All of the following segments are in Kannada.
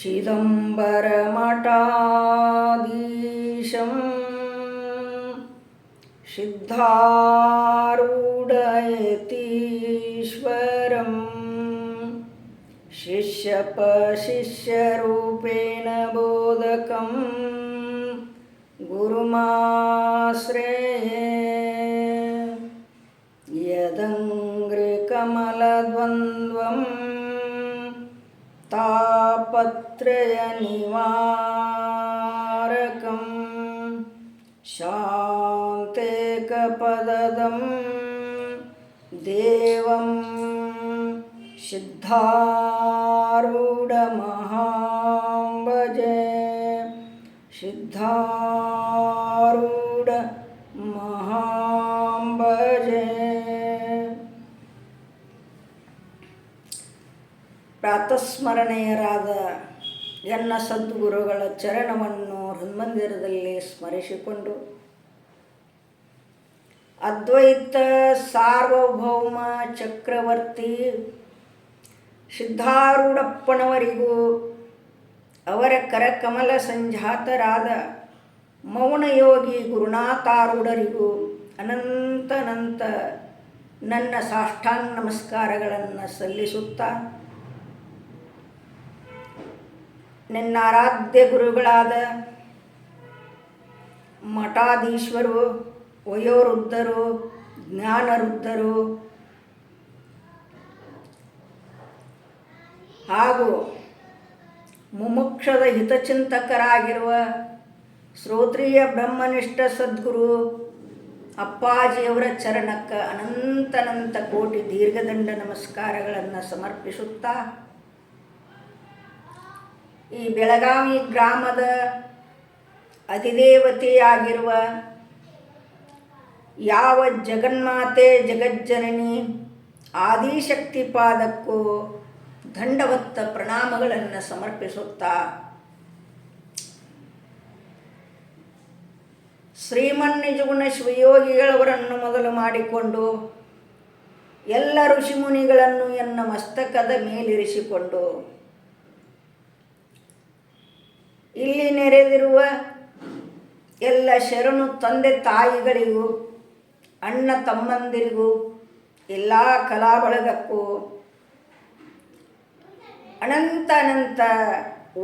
चिदम्बरमठाधीशं सिद्धारूढयतीश्वरं शिष्यपशिष्यरूपेण बोधकं गुरुमाश्रये। यदङ्घ्रिकमलद्वन्द्वं तापत्रयनिवारकं शान्तेकपददं देवं सिद्धारूढमहां भजे सिद्धारूढमहां भजे ಪ್ರಾತಸ್ಮರಣೀಯರಾದ ಎನ್ನ ಸದ್ಗುರುಗಳ ಚರಣವನ್ನು ಹನುಮಂದಿರದಲ್ಲಿ ಸ್ಮರಿಸಿಕೊಂಡು, ಅದ್ವೈತ ಸಾರ್ವಭೌಮ ಚಕ್ರವರ್ತಿ ಸಿದ್ಧಾರೂಢಪ್ಪನವರಿಗೂ ಅವರ ಕರಕಮಲ ಸಂಜಾತರಾದ ಮೌನಯೋಗಿ ಗುರುನಾಥಾರೂಢರಿಗೂ ಅನಂತನಂತ ನನ್ನ ಸಾಷ್ಟಾಂಗ ನಮಸ್ಕಾರಗಳನ್ನು ಸಲ್ಲಿಸುತ್ತಾ ನನ್ನ ಆರಾಧ್ಯ ಗುರುಗಳಾದ ಮಠಾಧೀಶ್ವರು, ವಯೋವೃದ್ಧರು, ಜ್ಞಾನವೃದ್ಧರು ಹಾಗೂ ಮುಮುಕ್ಷದ ಹಿತಚಿಂತಕರಾಗಿರುವ ಶ್ರೋತ್ರಿಯ ಬ್ರಹ್ಮನಿಷ್ಠ ಸದ್ಗುರು ಅಪ್ಪಾಜಿಯವರ ಚರಣಕ್ಕೆ ಅನಂತನಂತ ಕೋಟಿ ದೀರ್ಘದಂಡ ನಮಸ್ಕಾರಗಳನ್ನು ಸಮರ್ಪಿಸುತ್ತಾ ಈ ಬೆಳಗಾವಿ ಗ್ರಾಮದ ಅಧಿದೇವತೆಯಾಗಿರುವ ಯಾವ ಜಗನ್ಮಾತೆ ಜಗಜ್ಜನನಿ ಆದಿಶಕ್ತಿ ಪಾದಕ್ಕೂ ದಂಡವತ್ತ ಪ್ರಣಾಮಗಳನ್ನು ಸಮರ್ಪಿಸುತ್ತಾ ಶ್ರೀಮನ್ನಿಜಗುಣ ಶಿವಯೋಗಿಗಳವರನ್ನು ಮೊದಲು ಮಾಡಿಕೊಂಡು ಎಲ್ಲ ಋಷಿಮುನಿಗಳನ್ನು ಎನ್ನ ಮಸ್ತಕದ ಮೇಲಿರಿಸಿಕೊಂಡು ಇಲ್ಲಿ ನೆರೆದಿರುವ ಎಲ್ಲ ಶರಣು ತಂದೆ ತಾಯಿಗಳಿಗೂ, ಅಣ್ಣ ತಮ್ಮಂದಿರಿಗೂ, ಎಲ್ಲ ಕಲಾ ಬಳಗಕ್ಕೂ ಅನಂತ ಅನಂತ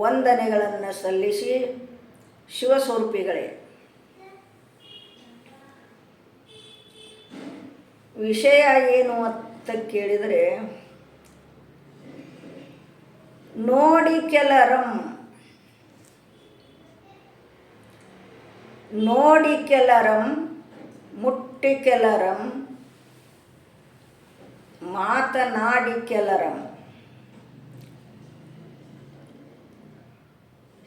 ವಂದನೆಗಳನ್ನು ಸಲ್ಲಿಸಿ ಶಿವಸ್ವರೂಪಿಗಳೇ. ವಿಷಯ ಏನು ಅಂತ ಕೇಳಿದರೆ, ನೋಡಿ ಕೆಲರಂ ನೋಡಿ ಕೆಲರಂ ಮುಟ್ಟಿ ಕೆಲರಂ ಮಾತನಾಡಿ ಕೆಲರಂ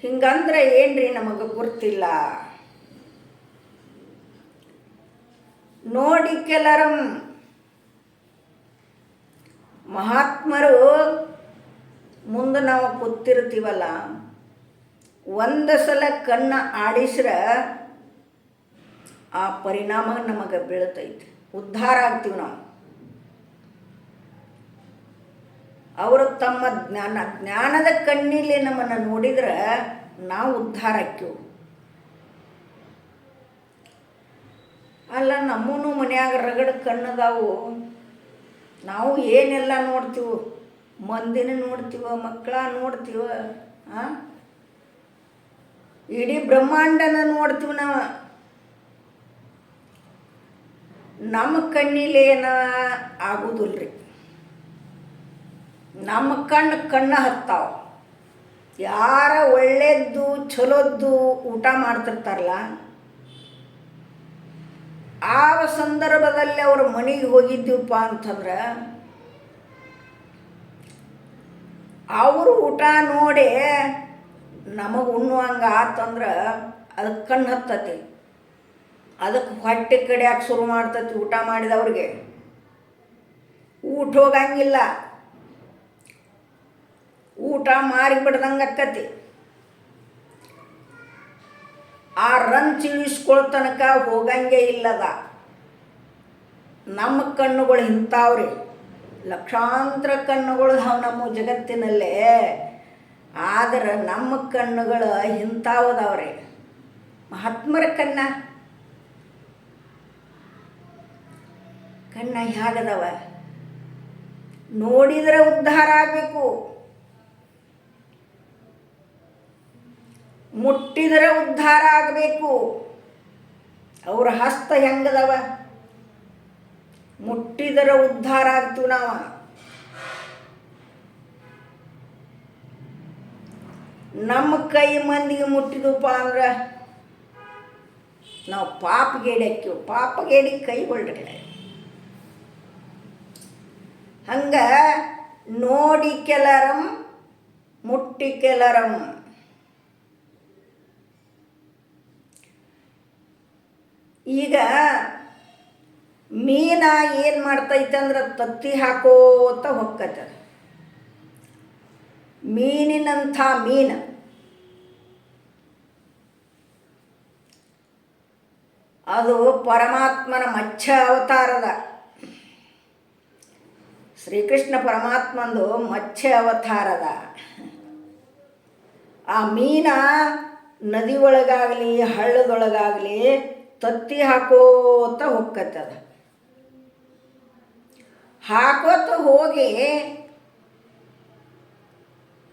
ಹಿಂಗಂದ್ರೆ ಏನ್ರಿ ನಮಗೆ ಗೊತ್ತಿಲ್ಲ ನೋಡಿ ಕೆಲರಂ ಮಹಾತ್ಮರು ಮುಂದೆ ನಾವು ಕೂತಿರ್ತೀವಲ್ಲ ಒಂದು ಸಲ ಕಣ್ಣ ಆಡಿಸ್ರೆ ಆ ಪರಿಣಾಮ ನಮಗೆ ಬೀಳ್ತೈತಿ ಉದ್ಧಾರ ಆಗ್ತೀವಿ ನಾವು. ಅವರು ತಮ್ಮ ಜ್ಞಾನ, ಜ್ಞಾನದ ಕಣ್ಣಿಲಿ ನಮ್ಮನ್ನು ನೋಡಿದ್ರೆ ನಾವು ಉದ್ಧಾರ ಆಕ್ಯವು ಅಲ್ಲ ನಮ್ಮೂ ಮನ್ಯಾಗ ರಗಡ ಕಣ್ಣದಾವು. ನಾವು ಏನೆಲ್ಲ ನೋಡ್ತೀವೋ, ಮಂದಿನ ನೋಡ್ತೀವ, ಮಕ್ಕಳ ನೋಡ್ತೀವ ಇಡೀ ಬ್ರಹ್ಮಾಂಡನ ನೋಡ್ತೀವಿ ನಾವು. ನಮ್ಮ ಕಣ್ಣಿಲೇನ ಆಗುದಿಲ್ಲ ರೀ ನಮ್ಮ ಕಣ್ಣು ಕಣ್ಣು ಹತ್ತಾವ. ಯಾರ ಒಳ್ಳೆಯದ್ದು ಚಲೋದ್ದು ಊಟ ಮಾಡ್ತಿರ್ತಾರಲ್ಲ ಆ ಸಂದರ್ಭದಲ್ಲಿ ಅವ್ರ ಮನೆಗೆ ಹೋಗಿದ್ದೀವಪ್ಪ ಅಂತಂದ್ರೆ, ಅವರು ಊಟ ನೋಡಿ ನಮಗೆ ಉಣ್ಣುವಂಗೆ ಆತಂದ್ರೆ ಅದಕ್ಕೆ ಕಣ್ಣು ಹತ್ತತಿ ಅದಕ್ಕೆ ಹೊಟ್ಟೆ ಕಡಿಯಾಕೆ ಶುರು ಮಾಡ್ತತಿ ಊಟ ಮಾಡಿದವ್ರಿಗೆ. ಊಟ ಹೋಗಂಗಿಲ್ಲ. ಊಟ ಮಾರಿ ಬಿಡ್ದಂಗೆ ಅಕ್ಕತಿ ಆ ರನ್ ಇಳಿಸ್ಕೊಳ್ಳೋ ತನಕ ಹೋಗಂಗೆ ಇಲ್ಲದ. ನಮ್ಮ ಕಣ್ಣುಗಳು ಇಂಥವ್ರಿ. ಲಕ್ಷಾಂತರ ಕಣ್ಣುಗಳು ಹಾವು ನಮ್ಮ ಜಗತ್ತಿನಲ್ಲೇ. ಆದ್ರೆ ನಮ್ಮ ಕಣ್ಣುಗಳು ಇಂಥವದವ್ರಿ. ಮಹಾತ್ಮರ ಕಣ್ಣ. ಕಣ್ಣ ಹ್ಯಾಗದವ ನೋಡಿದ್ರೆ ಉದ್ಧಾರ ಆಗಬೇಕು. ಮುಟ್ಟಿದ್ರೆ ಉದ್ಧಾರ ಆಗಬೇಕು. ಅವ್ರ ಹಸ್ತ ಹೆಂಗದವ? ಮುಟ್ಟಿದ್ರೆ ಉದ್ಧಾರ ಆಗ್ತೀವಿ ನಾವು. ನಮ್ಮ ಕೈ ಮಂದಿಗೆ ಮುಟ್ಟಿದಪ್ಪ ಅಂದ್ರೆ ನಾವು ಪಾಪಗೇಡಿ ಪಾಪ ಗೇಡಿ ಕೈ ಹೊಳ್ರಿ ಹಂಗ ನೋಡಿ ಕೆಲರಂ, ಮುಟ್ಟಿ ಕೆಲರಂ. ಈಗ ಮೀನ ಏನು ಮಾಡ್ತೈತೆ ಅಂದ್ರೆ ತತ್ತಿ ಹಾಕೋತ ಹೊಕ್ಕತ ಮೀನಿನಂಥ ಮೀನು. ಅದು ಪರಮಾತ್ಮನ ಮಚ್ಚ ಅವತಾರದ ಶ್ರೀಕೃಷ್ಣ ಪರಮಾತ್ಮಂದು ಮತ್ಸ್ಯ ಅವತಾರದ. ಆ ಮೀನ ನದಿ ಒಳಗಾಗಲಿ ಹಳ್ಳದೊಳಗಾಗಲಿ ತತ್ತಿ ಹಾಕೋತ ಹೊಕ್ಕತ್ತದ. ಹಾಕೋತ ಹೋಗಿ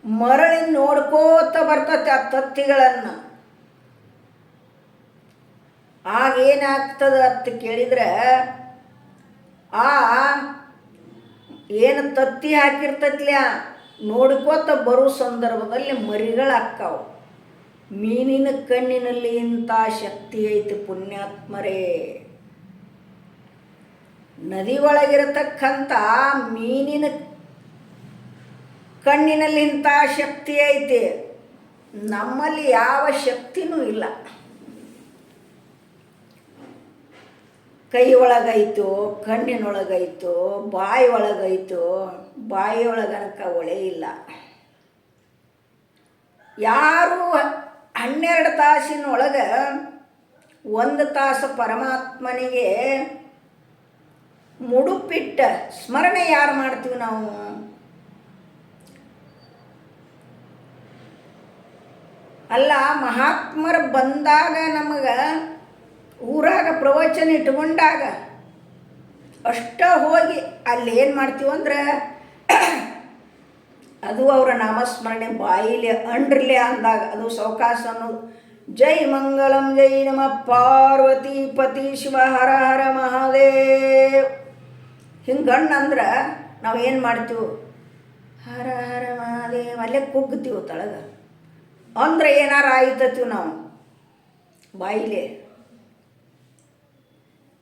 ಮರಳಿ ನೋಡ್ಕೋತ ಬರ್ತತೆ ಆ ತತ್ತಿಗಳನ್ನು. ಆಗೇನಾಗ್ತದ ಅಂತ ಕೇಳಿದ್ರೆ, ಆ ಏನು ತತ್ತಿ ಹಾಕಿರ್ತೈತ್ಲ್ಯಾ ನೋಡ್ಕೋತ ಬರೋ ಸಂದರ್ಭದಲ್ಲಿ ಮರಿಗಳಾಕ್ಕಾವು ಮೀನಿನ ಕಣ್ಣಿನಲ್ಲಿ ಇಂಥ ಶಕ್ತಿ ಐತಿ ಪುಣ್ಯಾತ್ಮರೇ. ನದಿ ಒಳಗಿರತಕ್ಕಂಥ ಮೀನಿನ ಕಣ್ಣಿನಲ್ಲಿ ಇಂಥ ಶಕ್ತಿ ಐತಿ. ನಮ್ಮಲ್ಲಿ ಯಾವ ಶಕ್ತಿನೂ ಇಲ್ಲ. ಕೈ ಒಳಗಾಯಿತು ಕಣ್ಣಿನೊಳಗಾಯಿತು ಬಾಯಿ ಒಳಗಾಯಿತು ಬಾಯಿ ಒಳಗನಕ ಒಳೆ ಇಲ್ಲ. ಯಾರು ಹನ್ನೆರಡು ತಾಸಿನೊಳಗೆ ಒಂದು ತಾಸು ಪರಮಾತ್ಮನಿಗೆ ಮುಡುಪಿಟ್ಟ ಸ್ಮರಣೆ ಯಾರು ಮಾಡ್ತೀವಿ ನಾವು? ಅಲ್ಲ, ಮಹಾತ್ಮರು ಬಂದಾಗ ನಮಗೆ ಊರಾಗ ಪ್ರವಚನ ಇಟ್ಕೊಂಡಾಗ ಅಷ್ಟ ಹೋಗಿ ಅಲ್ಲಿ ಏನು ಮಾಡ್ತೀವಿ ಅಂದ್ರೆ ಅದು ಅವರ ನಾಮಸ್ಮರಣೆ ಬಾಯಿಲೆ ಅಂಡ್ರಲೆ ಅಂದಾಗ ಅದು ಸೌಕಾಸ ಅನ್ನೋದು ಜೈ ಮಂಗಲಂ, ಜೈ ನಮ. ಪಾರ್ವತಿ ಪತಿ ಶಿವ, ಹರ ಹರ ಮಹಾದೇವ್. ನಾವು ಏನು ಮಾಡ್ತೀವಿ? ಹರ ಹರ ಮಹಾದೇವ್. ಅಲ್ಲೇ ಕುಗ್ತೀವಿ ತಳಗ. ಅಂದ್ರೆ ಏನಾರ ಆಯ್ತತ್ತೀವಿ ನಾವು. ಬಾಯಿಲೆ.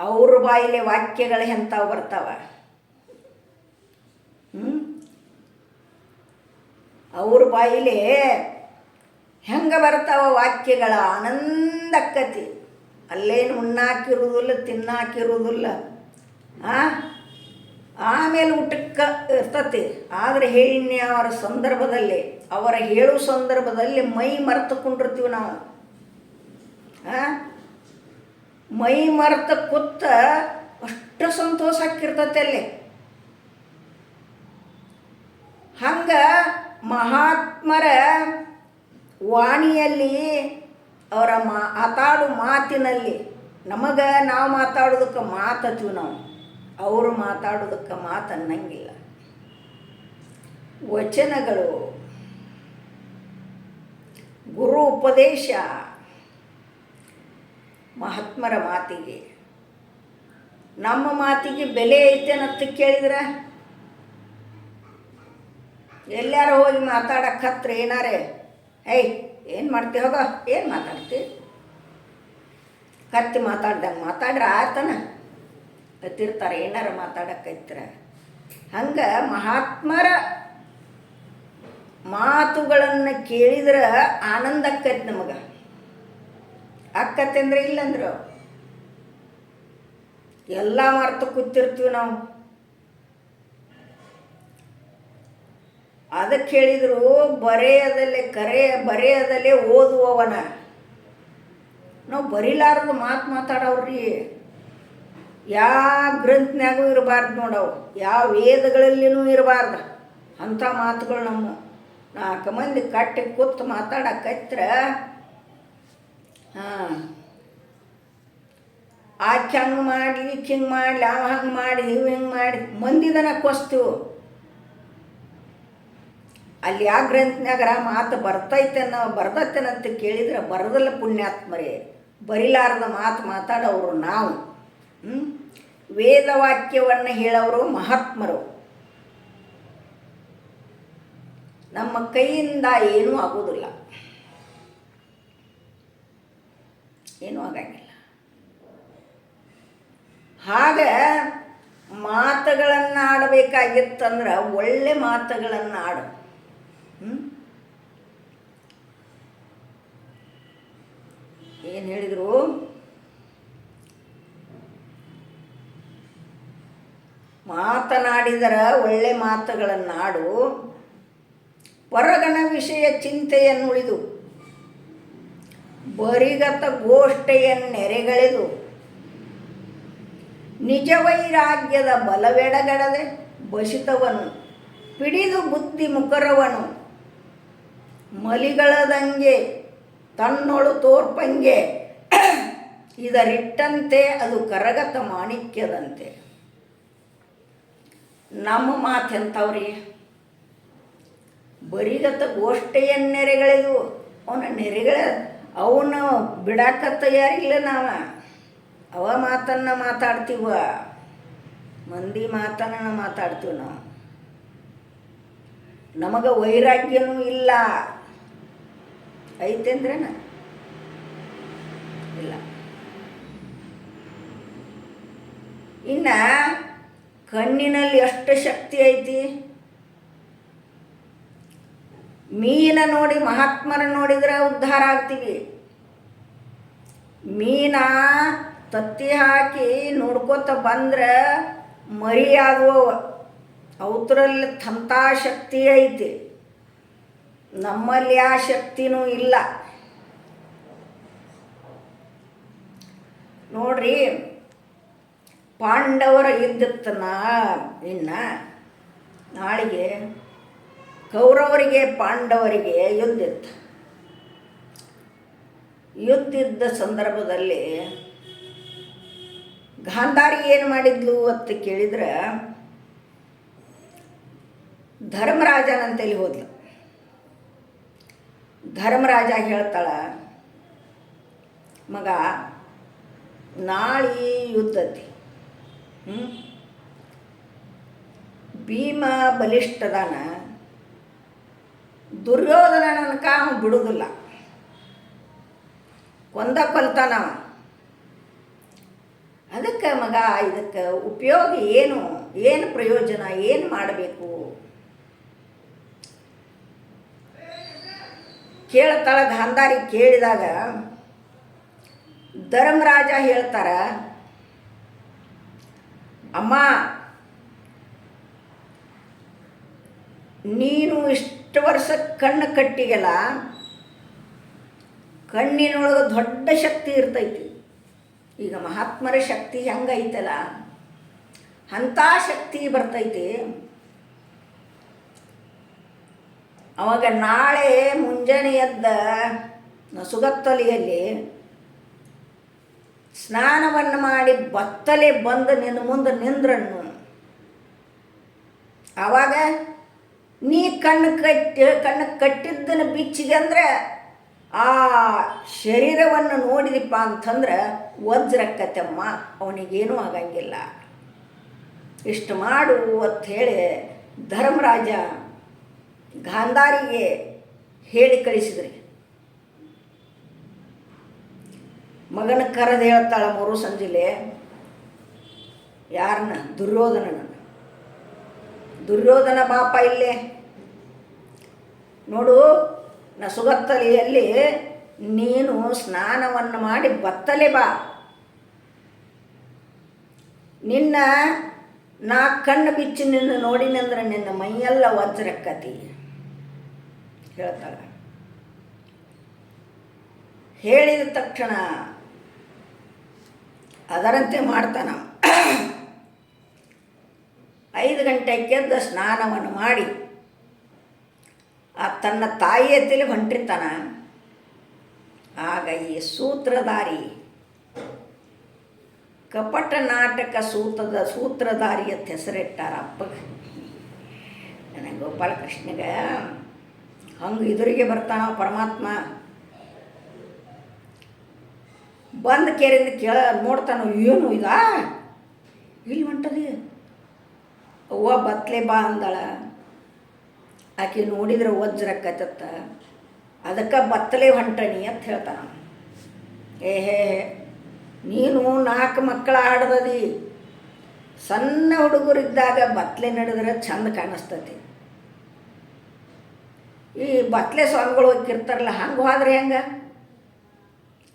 ಅವ್ರ ಬಾಯಿಲೆ ವಾಕ್ಯಗಳು ಎಂಥವು ಬರ್ತಾವ? ಅವ್ರ ಬಾಯಿಲೆ ಹೆಂಗೆ ಬರ್ತಾವ ವಾಕ್ಯಗಳ? ಆನಂದಕ್ಕತಿ ಅಲ್ಲೇನು ಉಣ್ಣಾಕಿರುವುದಿಲ್ಲ ತಿನ್ನಾಕಿರುವುದಿಲ್ಲ ಆ? ಆಮೇಲೆ ಊಟಕ್ಕೆ ಇರ್ತತಿ. ಆದರೆ ಹೇಳಿನಿ ಅವರ ಸಂದರ್ಭದಲ್ಲಿ, ಅವರ ಹೇಳೋ ಸಂದರ್ಭದಲ್ಲಿ ಮೈ ಮರೆತುಕೊಂಡಿರ್ತೀವಿ ನಾವು. ಆ? ಮೈ ಮರೆತ ಕೂತ ಅಷ್ಟು ಸಂತೋಷ ಆಕಿರ್ತತಿ ಅಲ್ಲಿ. ಹಂಗ ಮಹಾತ್ಮರ ವಾಣಿಯಲ್ಲಿ ಅವರ ಮಾತಾಡು ಮಾತಿನಲ್ಲಿ ನಮಗೆ ನಾವು ಮಾತಾಡೋದಕ್ಕೆ ಮಾತತ್ತೀವಿ ನಾವು. ಅವರು ಮಾತಾಡೋದಕ್ಕೆ ಮಾತನ್ನಂಗಿಲ್ಲ ವಚನಗಳು, ಗುರು ಉಪದೇಶ ಮಹಾತ್ಮರ ಮಾತಿಗೆ. ನಮ್ಮ ಮಾತಿಗೆ ಬೆಲೆ ಐತೇನಂತ ಕೇಳಿದ್ರೆ? ಎಲ್ಲಾರ ಹೋಗಿ ಮಾತಾಡಕ್ಕತ್ರ ಏನಾರೇ, ಏಯ್, ಏನು ಮಾಡ್ತಿ ಹೋಗ? ಏನು ಮಾತಾಡ್ತಿ? ಕತ್ತಿ ಮಾತಾಡ್ದಂಗೆ ಮಾತಾಡ್ರ ಆತನ. ಕತ್ತಿರ್ತಾರೆ, ಏನಾರ ಮಾತಾಡಕ್ಕೈತ್ರ ಹಂಗೆ ಮಹಾತ್ಮರ ಮಾತುಗಳನ್ನು ಕೇಳಿದ್ರೆ ಆನಂದ ನಮಗೆ. ಆಕ್ಕತ್ತೆ ಅಂದ್ರೆ ಇಲ್ಲಂದ್ರು. ಎಲ್ಲ ಮರ್ತು ಕೂತಿರ್ತೀವಿ ನಾವು. ಅದಕ್ಕೆ ಹೇಳಿದ್ರು ಬರೆಯದಲ್ಲೇ ಕರೆ ಬರೆಯದಲ್ಲೇ ಓದುವವನ. ನಾವು ಬರಿಲಾರದು ಮಾತು ಮಾತಾಡೋರಿ ಯಾವ ಗ್ರಂಥನಾಗೂ ಇರಬಾರ್ದು ನೋಡವು ಯಾವ ವೇದಗಳಲ್ಲಿನೂ ಇರಬಾರ್ದು. ಅಂಥ ಮಾತುಗಳು ನಮ್ಮ ನಾಲ್ಕು ಮಂದಿ ಕಟ್ಟಿ ಕೂತು ಮಾತಾಡಕತ್ರ ಹಾಂ. ಚಂಗ್ ಮಾಡಿ ಈಕೆ ಹಿಂಗೆ ಮಾಡಲಿ ಅವ ಹಂಗೆ ಮಾಡಿ ಇವು ಹಿಂಗೆ ಮಾಡಿ ಮಂದಿದನ ಕೊಸ್ತು. ಅಲ್ಲಿ ಆ ಗ್ರಂಥನಾಗರ ಮಾತು ಬರ್ತೈತೆನೋ ಬರ್ತೈತೇನಂತ ಕೇಳಿದ್ರೆ ಬರದಲ್ಲ ಪುಣ್ಯಾತ್ಮರೇ. ಬರಿಲಾರದ ಮಾತು ಮಾತಾಡೋರು ನಾವು? ವೇದವಾಕ್ಯವನ್ನು ಹೇಳೋರು ಮಹಾತ್ಮರು. ನಮ್ಮ ಕೈಯಿಂದ ಏನೂ ಆಗೋದಿಲ್ಲ. ಏನೂ ಆಗಂಗಿಲ್ಲ. ಹಾಗೆ ಮಾತುಗಳನ್ನು ಆಡಬೇಕಾಗಿತ್ತಂದ್ರೆ ಒಳ್ಳೆ ಮಾತುಗಳನ್ನು ಆಡು? ಏನು ಹೇಳಿದರು? ಮಾತನಾಡಿದರ ಒಳ್ಳೆ ಮಾತುಗಳನ್ನಾಡು. ಪರಗಣ ವಿಷಯ ಚಿಂತೆಯನ್ನುಳಿದು. ಬರಿಗತ ಗೋಷ್ಠೆಯನ್ನೆರೆಗಳೆದು ನಿಜ ವೈರಾಗ್ಯದ ಬಲವೆಡಗಡದೆ ಬಸಿತವನು, ಪಿಡಿದು ಬುದ್ಧಿ ಮುಖರವನು ಮಲಿಗಳದಂಗೆ ತನ್ನೊಳು ತೋರ್ಪಂಗೆ, ಇದರಿಟ್ಟಂತೆ ಅದು ಕರಗತ ಮಾಣಿಕ್ಯದಂತೆ. ನಮ್ಮ ಮಾತೆಂಥವ್ರಿ ಬರಿಗತ ಗೋಷ್ಠೆಯನ್ನೆರೆಗಳೆದು ಅವನ ನೆರೆಗಳ ಅವನು ಬಿಡಾಕ ತಯಾರಿಲ್ಲ ನಾವು. ಅವ ಮಾತನ್ನ ಮಾತಾಡ್ತೀವ. ಮಂದಿ ಮಾತನ್ನ ಮಾತಾಡ್ತೀವಿ ನಾವು. ನಮಗೆ ವೈರಾಗ್ಯನೂ ಇಲ್ಲ. ಐತೆಂದ್ರೇನ ಇಲ್ಲ. ಇನ್ನ ಕಣ್ಣಿನಲ್ಲಿ ಎಷ್ಟು ಶಕ್ತಿ ಐತಿ? ಮೀನ ನೋಡಿ ಮಹಾತ್ಮರ ನೋಡಿದ್ರೆ ಉದ್ಧಾರ ಆಗ್ತೀವಿ. ಮೀನ ತತ್ತಿ ಹಾಕಿ ನೋಡ್ಕೋತ ಬಂದ್ರೆ ಮರಿ ಆಗುವವ ಅವತ್ರಲ್ಲಿ ಶಕ್ತಿ ಐತಿ. ನಮ್ಮಲ್ಲಿ ಆ ಶಕ್ತಿನೂ ಇಲ್ಲ. ನೋಡ್ರಿ, ಪಾಂಡವರ ಯುದ್ಧತ್ತನ ಇನ್ನ ನಾಳೆಗೆ ಕೌರವರಿಗೆ, ಪಾಂಡವರಿಗೆ ಯುದ್ಧಿತ್ತು ಯುದ್ಧಿದ್ದ ಸಂದರ್ಭದಲ್ಲಿ ಗಾಂಧಾರಿ ಏನು ಮಾಡಿದ್ಲು ಅಂತ ಕೇಳಿದ್ರೆ, ಧರ್ಮರಾಜನಂತೇಳಿ ಹೋದ್ಲು. ಧರ್ಮರಾಜ ಹೇಳ್ತಾಳ, ಮಗ, ನಾಳೆ ಯುದ್ಧತಿ ಭೀಮ ಬಲಿಷ್ಠದಾನ ದುರ್ಯೋಧನ ನನಕ ಅವನು ಬಿಡುವುದಿಲ್ಲ ಕೊಂದ ಕೊಲ್ತಾನ ಅದಕ್ಕೆ ಮಗ ಇದಕ್ಕೆ ಉಪಯೋಗ ಏನು? ಏನು ಪ್ರಯೋಜನ? ಏನು ಮಾಡಬೇಕು? ಕೇಳ್ತಾಳ ಗಾಂಧಾರಿ ಕೇಳಿದಾಗ ಧರ್ಮರಾಜ ಹೇಳ್ತಾರ, ಅಮ್ಮ ನೀನು ಇಷ್ಟು ವರ್ಷ ಕಣ್ಣು ಕಟ್ಟಿಗೆಲ್ಲ, ಕಣ್ಣಿನೊಳಗೆ ದೊಡ್ಡ ಶಕ್ತಿ ಇರ್ತೈತಿ. ಈಗ ಮಹಾತ್ಮರ ಶಕ್ತಿ ಹೆಂಗೈತಲ್ಲ, ಅಂಥ ಶಕ್ತಿ ಬರ್ತೈತಿ. ಅವಾಗ ನಾಳೆ ಮುಂಜಾನೆ ಎದ್ದ ನಸುಗತ್ತಲೆಯಲ್ಲಿ ಸ್ನಾನವನ್ನು ಮಾಡಿ ಬತ್ತಲೆ ಬಂದು ನಿನ್ನ ಮುಂದೆ ನಿಂದ್ರನ್ನು. ಆವಾಗ ನೀ ಕಣ್ಣು ಕಟ್ಟಿ, ಕಣ್ಣು ಕಟ್ಟಿದ್ದನ್ನು ಬಿಚ್ಚಿಗೆ ಅಂದ್ರೆ ಆ ಶರೀರವನ್ನು ನೋಡಿದಿಪ್ಪ ಅಂತಂದ್ರೆ ವಜ್ರಕ್ಕತ್ತಮ್ಮ, ಅವನಿಗೇನೂ ಆಗಂಗಿಲ್ಲ. ಇಷ್ಟು ಮಾಡು ಅಂತ ಹೇಳಿ ಧರ್ಮರಾಜ ಗಾಂಧಾರಿಗೆ ಹೇಳಿ ಕಳಿಸಿದ್ರಿ. ಮಗನ ಕರೆದು ಹೇಳ್ತಾಳೆ ಮೂರು ಸಂಜಿಲೆ ಯಾರನ್ನ ದುರ್ಯೋಧನನ ದುರ್ಯೋಧನ ಪಾಪ ಇಲ್ಲೇ. ನೋಡು, ನಸುಗತ್ತಲೆಯಲ್ಲಿ ನೀನು ಸ್ನಾನವನ್ನು ಮಾಡಿ ಬತ್ತಲೆ ಬಾ. ನಿನ್ನ ನಾ ಕಣ್ಣು ಬಿಚ್ಚಿ ನಿನ್ನ ನೋಡಿನಂದ್ರೆ ನಿನ್ನ ಮೈಯೆಲ್ಲ ವಜ್ರಕ್ಕತಿ, ಹೇಳ್ತಾಳೆ. ಹೇಳಿದ ತಕ್ಷಣ ಅದರಂತೆ ಮಾಡ್ತಾನ. ಐದು ಗಂಟೆಗೆದ್ದ ಸ್ನಾನವನ್ನು ಮಾಡಿ, ಆ ತನ್ನ ತಾಯಿಯ ತಲೆ ಹೊಂಟಿರ್ತಾನ. ಆಗ ಈ ಸೂತ್ರಧಾರಿ, ಕಪಟ ನಾಟಕ ಸೂತ್ರದ ಸೂತ್ರಧಾರಿ ಅಂತ ಹೆಸರಿಟ್ಟಾರ ಅಪ್ಪಗೆ ನನಗೆ ಗೋಪಾಲಕೃಷ್ಣಗೆ, ಹಂಗೆ ಎದುರಿಗೆ ಬರ್ತಾನ ಪರಮಾತ್ಮ. ಬಂದ ಕೇರಿಂದ ಕೇಳ, ನೋಡ್ತಾನೋ, ಏನು ಇದಾ? ಇಲ್ಲಿ ಹೊಂಟದಿ? ಅವ್ವ ಬತ್ಲೆ ಬಾ ಅಂದಳ. ಆಕೆ ನೋಡಿದ್ರೆ ವಜ್ರಕ್ಕತ್ತ ಅದಕ್ಕೆ ಬತ್ತಲೆ ಹೊಂಟಣಿ ಅಂತ ಹೇಳ್ತಾನ. ಏ, ಹೇ ನೀನು ನಾಲ್ಕು ಮಕ್ಕಳ ಆಡ್ದದಿ. ಸಣ್ಣ ಹುಡುಗರಿದ್ದಾಗ ಬತ್ಲೆ ನಡೆದ್ರೆ ಚಂದ ಕಾಣಿಸ್ತತಿ. ಈ ಬತ್ಲೆ ಸ್ವಾಮಿಗಳು ಹೋಗಿರ್ತಾರಲ್ಲ ಹಂಗೆ ಹೋದ್ರೆ ಹೆಂಗೆ?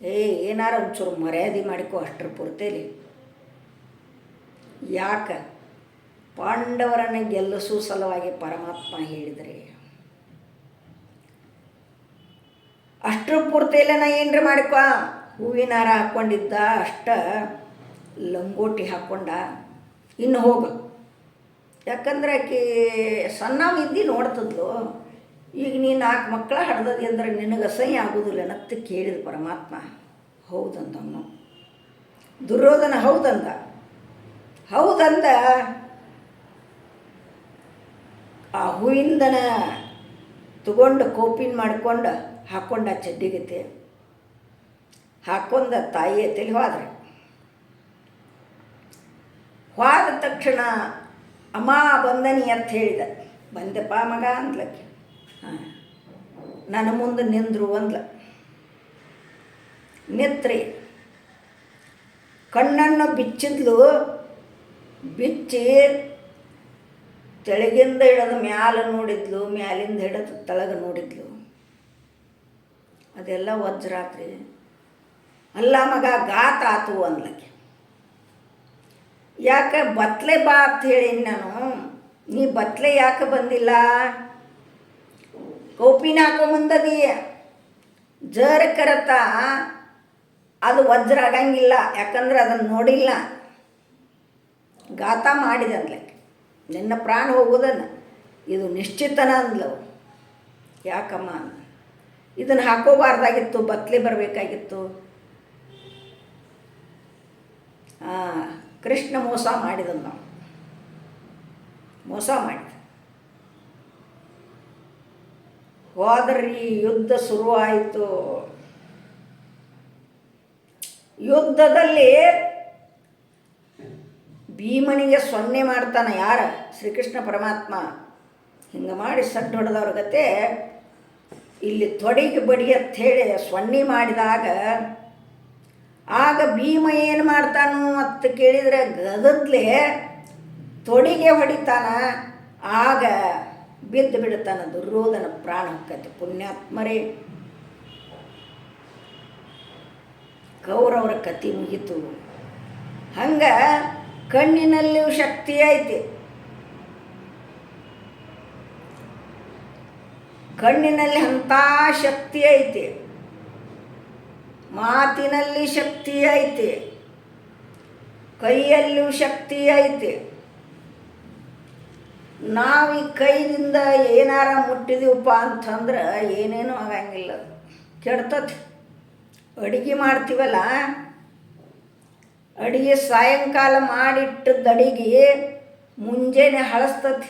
ಏ, ಏನಾರ ಒಂಚೂರು ಮರ್ಯಾದೆ ಮಾಡಿಕೊ ಅಷ್ಟರ ಪೂರ್ತೇಲಿ. ಯಾಕೆ? ಪಾಂಡವರನ್ನು ಗೆಲ್ಲಿಸೋ ಸಲುವಾಗಿ ಪರಮಾತ್ಮ ಹೇಳಿದರೆ, ಅಷ್ಟ್ರ ಪೂರ್ತಿಯಲ್ಲ ನಾ ಏನ್ರಿ ಮಾಡಿಕೊ ಹೂವಿನ ಹಾರ ಹಾಕ್ಕೊಂಡಿದ್ದ, ಅಷ್ಟ ಲಂಗೋಟಿ ಹಾಕ್ಕೊಂಡ ಇನ್ನು ಹೋಗು. ಯಾಕಂದ್ರೆ ಆಕಿ ಸಣ್ಣ ಇದ್ದಿ ನೋಡ್ತದ್ಲು, ಈಗ ನೀ ನಾಲ್ಕು ಮಕ್ಕಳ ಹಡ್ದದಿ ಅಂದ್ರೆ ನಿನಗೆ ಅಸಹ್ಯ ಆಗೋದಿಲ್ಲ ನತ್ತ ಕೇಳಿದ ಪರಮಾತ್ಮ. ಹೌದಂದವನು ದುರ್ಯೋಧನ ಹೌದಂತ. ಹೌದಂದ ಆ ಹೂವಿಂದನ ತಗೊಂಡು ಕೋಪಿನ ಮಾಡ್ಕೊಂಡು ಹಾಕ್ಕೊಂಡ ಚಡ್ಡಿಗತೆ. ಹಾಕ್ಕೊಂಡ ತಾಯಿಯ ತಲೆ ಹೋದ್ರೆ. ಹೋದ ತಕ್ಷಣ ಅಮ್ಮ ಬಂದನಿ ಅಂತ ಹೇಳಿದ. ಬಂದಪ್ಪ ಮಗ ಅಂದ್ಲಕ್ಕೆ ಹಾಂ. ನನ್ನ ಮುಂದೆ ನಿಂದ್ರು ಅಂದ್ಲ. ನಿತ್ರಿ ಕಣ್ಣನ್ನು ಬಿಚ್ಚಿದ್ಲು. ಬಿಚ್ಚಿ ತೆಳಗಿಂದ ಹಿಡಿದು ಮ್ಯಾಲೆ ನೋಡಿದ್ಲು, ಮ್ಯಾಲಿಂದ ಹಿಡಿದು ತಳಗ ನೋಡಿದ್ಲು. ಅದೆಲ್ಲ ವಜ್ರಾತ್ರಿ ಅಲ್ಲ ಮಗ, ಗಾತ ಆತು ಅನ್ಲಕ್ಕೆ ಯಾಕೆ ಬತ್ಲೆ ಬಾ ಅಂತ ಹೇಳಿನಿ ನಾನು. ನೀ ಬತ್ಲೆ ಯಾಕೆ ಬಂದಿಲ್ಲ? ಕೌಪಿನ ಹಾಕೊಂಬಂದದಿ ಜರ ಕರತ. ಅದು ವಜ್ರ ಆಗಂಗಿಲ್ಲ, ಯಾಕಂದ್ರೆ ಅದನ್ನು ನೋಡಿಲ್ಲ. ಗಾತ ಮಾಡಿದಂದ್ಲೆ ನಿನ್ನ ಪ್ರಾಣ ಹೋಗೋದನ್ನು ಇದು ನಿಶ್ಚಿತನ ಅಂದ್ಲವು ಯಾಕಮ್ಮ ಇದನ್ನು ಹಾಕೋಬಾರ್ದಾಗಿತ್ತು ಬತ್ಲೆ ಬರಬೇಕಾಗಿತ್ತು. ಕೃಷ್ಣ ಮೋಸ ಮಾಡಿದನು ನಾವು ಮೋಸ ಮಾಡಿದ. ಹೋದ್ರಿ ಯುದ್ಧ ಶುರುವಾಯಿತು. ಯುದ್ಧದಲ್ಲಿ ಭೀಮನಿಗೆ ಸೊನ್ನೆ ಮಾಡ್ತಾನೆ ಯಾರ? ಶ್ರೀಕೃಷ್ಣ ಪರಮಾತ್ಮ. ಹಿಂಗೆ ಮಾಡಿ ಸಡ್ಡು ಹೊಡೆದವ್ರ ಗತೆ ಇಲ್ಲಿ ತೊಡಿಗೆ ಬಡಿ ಅಂತ ಹೇಳಿ ಸೊನ್ನೆ ಮಾಡಿದಾಗ ಆಗ ಭೀಮ ಏನು ಮಾಡ್ತಾನು ಅಂತ ಕೇಳಿದರೆ ಗದದ್ಲೆ ತೊಡಿಗೆ ಹೊಡಿತಾನ. ಆಗ ಬಿದ್ದು ಬಿಡ್ತಾನ ದುರ್ಯೋಧನ ಪ್ರಾಣ ಹೊಕ್ಕತಿ ಪುಣ್ಯಾತ್ಮರೇ. ಕೌರವರ ಕತಿ ಮುಗಿತು. ಹಂಗೆ ಕಣ್ಣಿನಲ್ಲಿಯೂ ಶಕ್ತಿ ಐತಿ ಕಣ್ಣಿನಲ್ಲಿ ಅಂಥ ಶಕ್ತಿ ಐತಿ ಮಾತಿನಲ್ಲಿ ಶಕ್ತಿ ಐತಿ ಕೈಯಲ್ಲೂ ಶಕ್ತಿ ಐತಿ ನಾವು ಈ ಕೈದಿಂದ ಏನಾರ ಮುಟ್ಟಿದೀವಪ್ಪ ಅಂತಂದ್ರೆ ಏನೇನೂ ಆಗಂಗಿಲ್ಲ. ಕೆಡ್ತತಿ ಅಡುಗೆ ಮಾಡ್ತೀವಲ್ಲ? ಅಡುಗೆ ಸಾಯಂಕಾಲ ಮಾಡಿಟ್ಟದ ಅಡಿಗೆ ಮುಂಜಾನೆ ಹಳಸ್ತತಿ.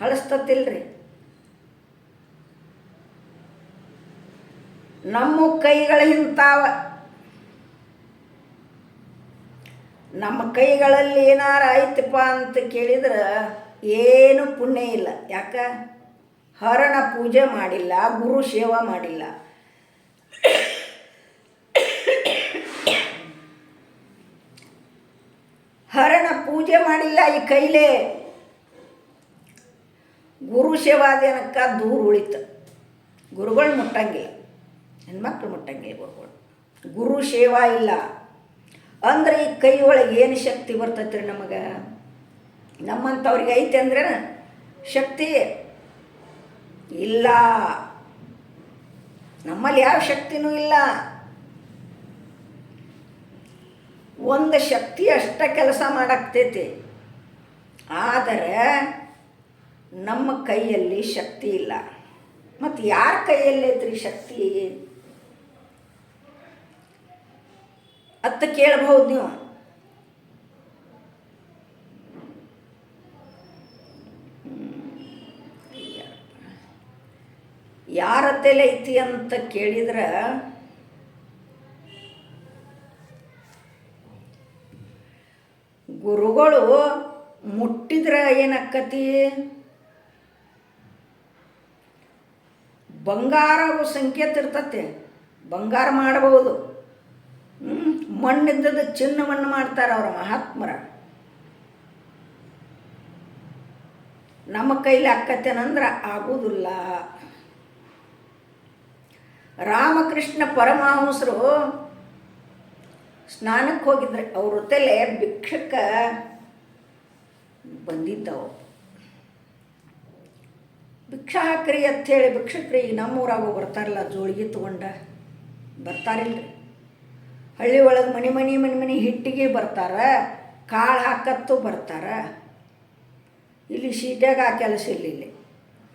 ಹಳಸ್ತತಿಲ್ರಿ. ನಮ್ಮ ಕೈಗಳು ಇಂತಾವ. ನಮ್ಮ ಕೈಗಳಲ್ಲಿ ಏನಾರ ಐತಪ್ಪ ಅಂತ ಕೇಳಿದ್ರೆ ಏನು ಪುಣ್ಯ ಇಲ್ಲ. ಯಾಕ? ಹರಣ ಪೂಜೆ ಮಾಡಿಲ್ಲ, ಗುರು ಸೇವಾ ಮಾಡಿಲ್ಲ ಹರಣ ಪೂಜೆ ಮಾಡಿಲ್ಲ ಈ ಕೈಲೇ. ಗುರು ಸೇವಾದೇನಕ್ಕ ದೂರ ಉಳಿತು. ಗುರುಗಳು ಮುಟ್ಟಂಗಿಲ್ಲ. ಹೆಣ್ಮಕ್ಳು ಮುಟ್ಟಂಗಿಲ್ಲ ಗುರುಗಳು. ಗುರು ಸೇವಾ ಇಲ್ಲ. ಅಂದ್ರೆ ಈ ಕೈ ಒಳಗೆ ಏನು ಶಕ್ತಿ ಬರ್ತೈತೆ ರೀ ನಮಗೆ? ನಮ್ಮಂಥವ್ರಿಗೆ ಐತೆ ಅಂದ್ರೆ ಶಕ್ತಿ ಇಲ್ಲ. ನಮ್ಮಲ್ಲಿ ಯಾವ ಶಕ್ತಿನೂ ಇಲ್ಲ. ಒಂದು ಶಕ್ತಿ ಅಷ್ಟ ಕೆಲಸ ಮಾಡಾಕ್ತೈತಿ. ಆದರೆ ನಮ್ಮ ಕೈಯಲ್ಲಿ ಶಕ್ತಿ ಇಲ್ಲ. ಮತ್ತು ಯಾರ ಕೈಯಲ್ಲಿ ಐತ್ರಿ ಶಕ್ತಿ? ಅತ್ತ ಕೇಳಬಹುದು ನೀವು. ಯಾರ ತಲೆ ಐತಿ ಅಂತ ಕೇಳಿದ್ರೆ ಗುರುಗಳು ಮುಟ್ಟಿದ್ರೆ ಏನಾಕ್ಕತಿ? ಬಂಗಾರ ಸಂಕೇತ ಇರ್ತತೆ, ಬಂಗಾರ ಮಾಡಬಹುದು? ಮಣ್ಣಿದ್ದದ ಚಿನ್ನವನ್ನು ಮಾಡ್ತಾರೆ ಅವರ ಮಹಾತ್ಮರ. ನಮ್ಮ ಕೈಲಿ ಅಕ್ಕತ್ತೇನಂದ್ರೆ ಆಗುವುದಿಲ್ಲ ರಾಮಕೃಷ್ಣ ಪರಮಹಂಸರು ಸ್ನಾನಕ್ಕೆ ಹೋಗಿದ್ರೆ ಅವ್ರ ತಲೆ ಭಿಕ್ಷಕ ಬಂದಿದ್ದವು. ಭಿಕ್ಷಾ ಹಾಕ್ರಿ ಅಂಥೇಳಿ ಭಿಕ್ಷಕ್ರಿ ಈಗ ನಮ್ಮೂರಾಗ ಬರ್ತಾರಲ್ಲ, ಜೋಳಿಗೆ ತೊಗೊಂಡ ಬರ್ತಾರಿಲ್ಲ ಹಳ್ಳಿ ಒಳಗೆ ಮನೆ ಮನೆ ಮನೆ ಮನೆ ಹಿಟ್ಟಿಗೆ ಬರ್ತಾರ, ಕಾಳು ಹಾಕತ್ತು ಬರ್ತಾರ. ಇಲ್ಲಿ ಶೀಟ್ಯಾಗ ಆ ಕೆಲಸ ಇಲ್ಲ ಇಲ್ಲಿ.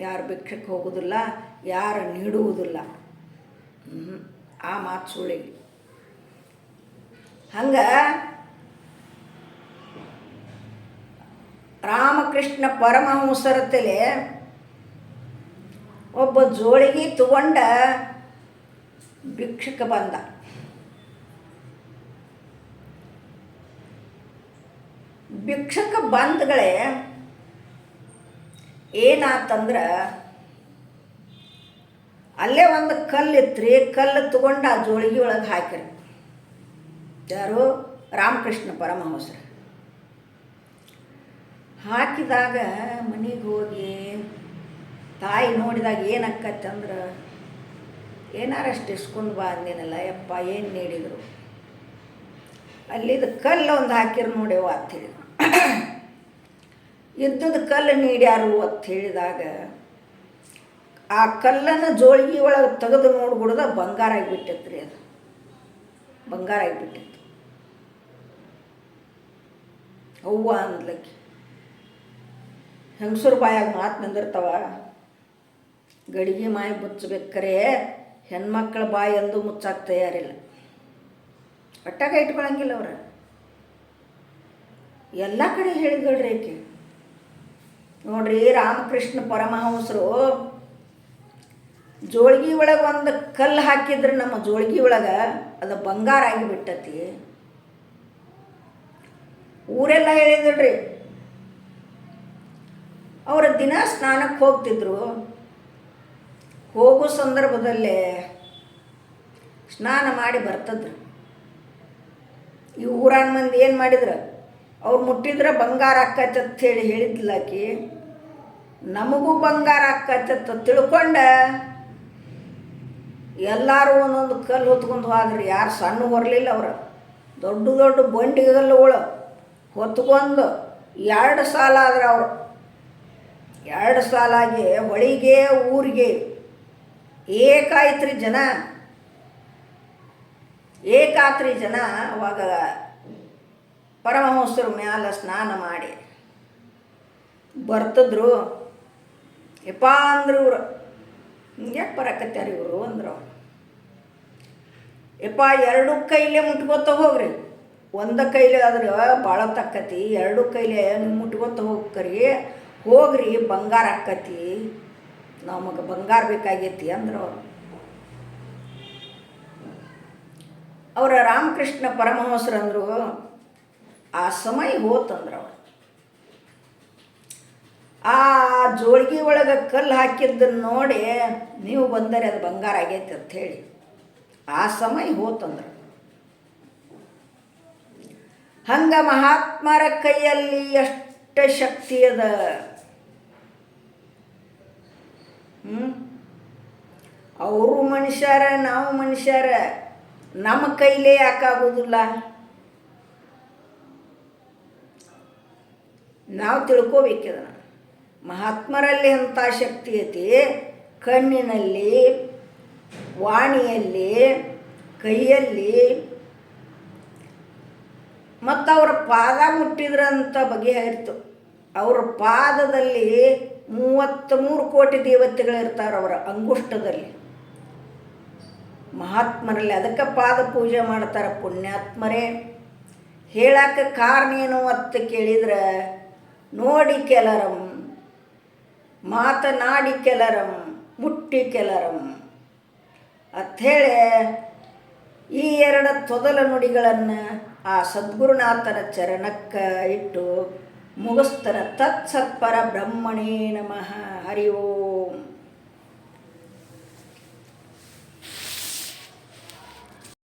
ಯಾರು ಭಿಕ್ಷಕ್ಕೆ ಹೋಗೋದಿಲ್ಲ, ಯಾರು ನೀಡುವುದಿಲ್ಲ. ಆ ಮಾತು ಸುಳ್ಳಿಗೆ. ಹಂಗೆ ರಾಮಕೃಷ್ಣ ಪರಮಹಂಸರ ತಲೆ ಒಬ್ಬ ಜೋಳಿಗೆ ತಗೊಂಡ ಭಿಕ್ಷಕ ಬಂದ. ಭಿಕ್ಷಕ ಬಂದ್ಗಳೇ ಏನಾತಂದ್ರೆ ಅಲ್ಲೇ ಒಂದು ಕಲ್ಲು ರೀ ಕಲ್ಲು ತಗೊಂಡು ಆ ಜೋಳಿಗೆ ಒಳಗೆ ಹಾಕಿರಿ ಯಾರು ರಾಮಕೃಷ್ಣ ಪರಮಹಂಸರು. ಹಾಕಿದಾಗ ಮನೆಗೆ ಹೋಗಿ ತಾಯಿ ನೋಡಿದಾಗ ಏನಾಕತ್ತಂದ್ರೆ ಏನಾರಷ್ಟು ಇಸ್ಕೊಂಡು ಬಾ ಅಂದಿನಲ್ಲ, ಯಪ್ಪ ಏನು ನೀಡಿದರು. ಅಲ್ಲಿದು ಕಲ್ಲು ಒಂದು ಹಾಕಿರು ನೋಡ್ಯವ ಅಂತ ಹೇಳಿದ್ರು. ಇಂಥದ್ದು ಕಲ್ಲು ನೀಡ್ಯಾರು ಅಂತ ಹೇಳಿದಾಗ, ಆ ಕಲ್ಲನ್ನು ಜೋಳಿಗೆ ಒಳಗೆ ತೆಗೆದು ನೋಡ್ಬಿಡ್ದ ಬಂಗಾರ ಆಗಿಬಿಟ್ಟಿತ್ತು ರೀ ಅದು. ಬಂಗಾರ ಆಗಿಬಿಟ್ಟಿತ್ತು. ಅವ್ವ ಅಂದ್ಲಕ್ಕಿ ಹೆಂಗಸರು ಬಾಯಾಗ ಮಾತು ನಿಂದಿರ್ತಾವ? ಗಡಿಗೆ ಮಾಯಿ ಮುಚ್ಚಬೇಕಾರೆ ಹೆಣ್ಮಕ್ಳ ಬಾಯಿ ಎಂದು ಮುಚ್ಚಾಕ ತಯಾರಿಲ್ಲ. ಒಟ್ಟಾಗ ಇಟ್ಕೊಳಂಗಿಲ್ಲ ಅವ್ರ. ಎಲ್ಲ ಕಡೆ ಹೇಳಿದ್ರಿ ಆಕೆ. ನೋಡ್ರಿ ರಾಮಕೃಷ್ಣ ಪರಮಹಂಸರು ಜೋಳ್ಗಿ ಒಳಗೆ ಒಂದು ಕಲ್ಲು ಹಾಕಿದ್ರೆ ನಮ್ಮ ಜೋಳಿಗೆ ಒಳಗೆ ಅದು ಬಂಗಾರ ಆಗಿಬಿಟ್ಟತಿ ಊರೆಲ್ಲ ಹೇಳಿದ್ರಿ ಅವರ ದಿನ ಸ್ನಾನಕ್ಕೆ ಹೋಗ್ತಿದ್ರು. ಹೋಗೋ ಸಂದರ್ಭದಲ್ಲೇ ಸ್ನಾನ ಮಾಡಿ ಬರ್ತದ್ರು. ಈ ಊರಾನ ಮಂದಿ ಏನು ಮಾಡಿದ್ರು, ಅವ್ರು ಮುಟ್ಟಿದ್ರೆ ಬಂಗಾರ ಅಂತ ಹೇಳಿ ಹೇಳಿದ್ಲಾಕಿ ನಮಗೂ ಬಂಗಾರ ಅಂತ ತಿಳ್ಕೊಂಡ ಎಲ್ಲರೂ ಒಂದೊಂದು ಕಲ್ಲು ಹೊತ್ಕೊಂಡು ಹೋದ್ರಿ. ಯಾರು ಸಣ್ಣ ಬರಲಿಲ್ಲ ಅವ್ರು. ದೊಡ್ಡ ದೊಡ್ಡ ಬಂಡಿಗಲ್ಲುಗಳು ಹೊತ್ಕೊಂಡು ಎರಡು ಸಾಲ ಆದ್ರೆ ಅವರು. ಎರಡು ಸಾಲಾಗಿ ಹೊಳಿಗೆ, ಊರಿಗೆ. ಏಕಾಯ್ತ್ರಿ ಜನ. ಏಕಾತ್ರಿ ಜನ ಅವಾಗ ಪರಮಹಂಸರ ಮ್ಯಾಲ ಸ್ನಾನ ಮಾಡಿ ಬರ್ತಿದ್ರು. ಯಪ್ಪ ಅಂದ್ರು ಇವ್ರು. ಹಿಂಗೆ ಬರಕತ್ಯಾರ ಇವರು ಅಂದ್ರು. ಯಪ್ಪ ಎರಡು ಕೈಲೇ ಮುಟ್ಕೋತ ಹೋಗ್ರಿ. ಒಂದ ಕೈಲಿ ಆದ್ರೆ ಭಾಳ ತಕ್ಕತಿ, ಎರಡು ಕೈಲಿ ಮುಟ್ಕೊತ ಹೋಗ್ಕರಿ ಹೋಗ್ರಿ, ಬಂಗಾರ ಆಕ್ಕತಿ. ನಮಗೆ ಬಂಗಾರ ಬೇಕಾಗೈತಿ ಅಂದ್ರೆ ಅವರು. ಅವರ ರಾಮಕೃಷ್ಣ ಪರಮಹಂಸರಂದರು ಆ ಸಮಯ ಹೋತಂದ್ರು ಅವರು. ಆ ಜೋಳಿಗೆ ಒಳಗೆ ಕಲ್ಲು ಹಾಕಿದ್ದನ್ನು ನೋಡಿ ನೀವು ಬಂದರೆ ಅದು ಬಂಗಾರ ಆಗೈತೆ ಅಂತ ಹೇಳಿ. ಆ ಸಮಯ ಹೋತಂದ್ರು ಹಂಗ ಮಹಾತ್ಮರ ಕೈಯಲ್ಲಿ ಎಷ್ಟು ಶಕ್ತಿ ಅದ. ಅವರು ಮನುಷ್ಯರ, ನಾವು ಮನುಷ್ಯರ, ನಮ್ಮ ಕೈಲೇ ಯಾಕಾಗೋದಿಲ್ಲ? ನಾವು ತಿಳ್ಕೋಬೇಕಿದ ಮಹಾತ್ಮರಲ್ಲಿ ಅಂಥ ಶಕ್ತಿ ಐತಿ? ಕಣ್ಣಿನಲ್ಲಿ, ವಾಣಿಯಲ್ಲಿ, ಕೈಯಲ್ಲಿ ಮತ್ತು ಅವರ ಪಾದ ಮುಟ್ಟಿದ್ರಂತ ಬಗೆಹರಿತು ಅವರ ಪಾದದಲ್ಲಿ ಮೂವತ್ತ್ಮೂರು ಕೋಟಿ ದೇವತೆಗಳಿರ್ತಾರೆ ಅವರ ಅಂಗುಷ್ಟದಲ್ಲಿ. ಮಹಾತ್ಮರಲ್ಲಿ ಅದಕ್ಕೆ ಪಾದ ಪೂಜೆ ಮಾಡ್ತಾರೆ ಪುಣ್ಯಾತ್ಮರೇ. ಹೇಳಕ್ಕೆ ಕಾರಣ ಏನು ಅಂತ ಕೇಳಿದ್ರೆ, ನೋಡಿ ಕೆಲರಂ, ಮಾತನಾಡಿ ಕೆಲರಂ, ಮುಟ್ಟಿ ಕೆಲರಂ. ಅಂಥೇಳಿ ಈ ಎರಡು ತೊದಲ ನುಡಿಗಳನ್ನು ಆ ಸದ್ಗುರುನಾಥನ ಚರಣಕ್ಕೆ ಇಟ್ಟು ಮುಗಿಸ್ತಾನೆ ತತ್ಸತ್ಪರ ಬ್ರಹ್ಮಣೇ ನಮಃ. ಹರಿ ಓಂ.